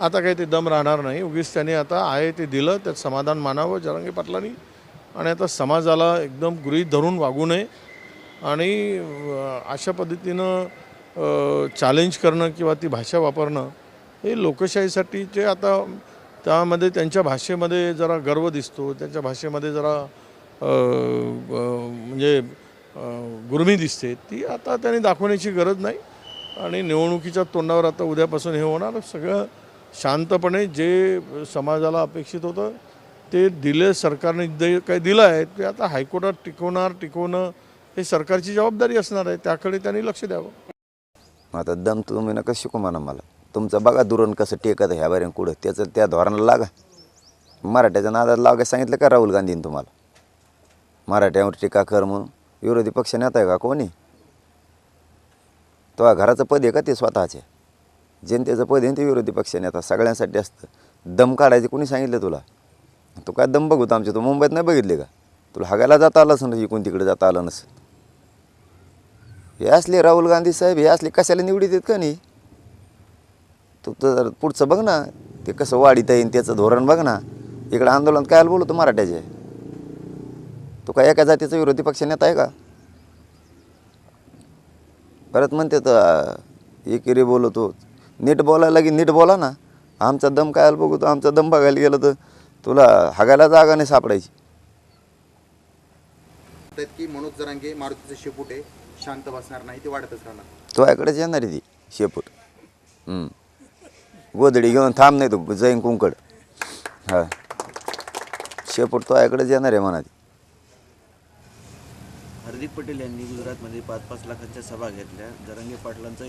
आता काही ते दम राहणार नाही. उगीच त्यांनी आता आहे ते दिलं त्यात समाधान मानावं. जरांगे पाटलांनी आणि आता समाजाला एकदम गृहीत धरून वागू नये आणि अशा पद्धतीनं चॅलेंज करणं किंवा ती भाषा वापरणं हे लोकशाहीसाठीचे आता त्यामध्ये त्यांच्या भाषेमध्ये जरा गर्व दिसतो. त्यांच्या भाषेमध्ये जरा म्हणजे गुरमी दिसते. ती आता त्यांनी दाखवण्याची गरज नाही आणि निवडणुकीच्या तोंडावर आता उद्यापासून हे होणार. सगळं शांतपणे जे समाजाला अपेक्षित होतं ते दिले सरकारने जे काही दिलं आहे ते आता हायकोर्टात टिकवणार टिकवणं हे सरकारची जबाबदारी असणार आहे त्याकडे त्यांनी लक्ष द्यावं. मग आता दम तुम्ही नका शिकू म्हणा मला. तुमचं बघा दुरण कसं टेकत ह्या बारीन कुठं. त्याचं त्या धोरणाला लागा. मराठ्याच्या नादात लागायला सांगितलं का राहुल गांधीने तुम्हाला? मराठ्यावर टीका कर म्हणून. विरोधी पक्ष नेता आहे का? कोणी? तो घराचं पद आहे का ते स्वतःचे? जनतेचं पद आहे ते विरोधी पक्ष नेता सगळ्यांसाठी असतं. दम काढायचे कोणी सांगितलं तुला? तू काय दम बघू आमच्या? तू मुंबईत नाही बघितले का? तुला हागायला जाता आलं नसेल इकून तिकडे जाता आलं नसेल हे असले राहुल गांधी साहेब हे असले कशाला निवडीत आहेत का नाही? तू तर पुढचं बघ ना ते कसं वाढीत येईन त्याचं धोरण बघ ना. इकडं आंदोलन काय बोलतो मराठ्याचे? तो काय एका जातीचा विरोधी पक्ष नेता आहे का? परत म्हणते तर एकेरी बोलतो. नीट बोलायला की नीट बोला ना. आमचा दम काय बघू तो आमचा दम बघायला गेलं तर तुला हागायला जागा नाही सापडायची. म्हणतात की मनोज जरांगे मारुतीचं शेपूट आहे शांत बसणार नाही ते वाढतच राहणार. तो याकडेच येणार आहे ती शेपूट. हम्म. गोधडी घेऊन थांब नाही तो जैन कुंकड. हा. शेपूट तो याकडेच येणार आहे म्हणा ती हार्दिक पटेल यांनी गुजरातमध्ये पाच पाच लाखांच्या सभा घेतल्या. जरांगे पाटलांचं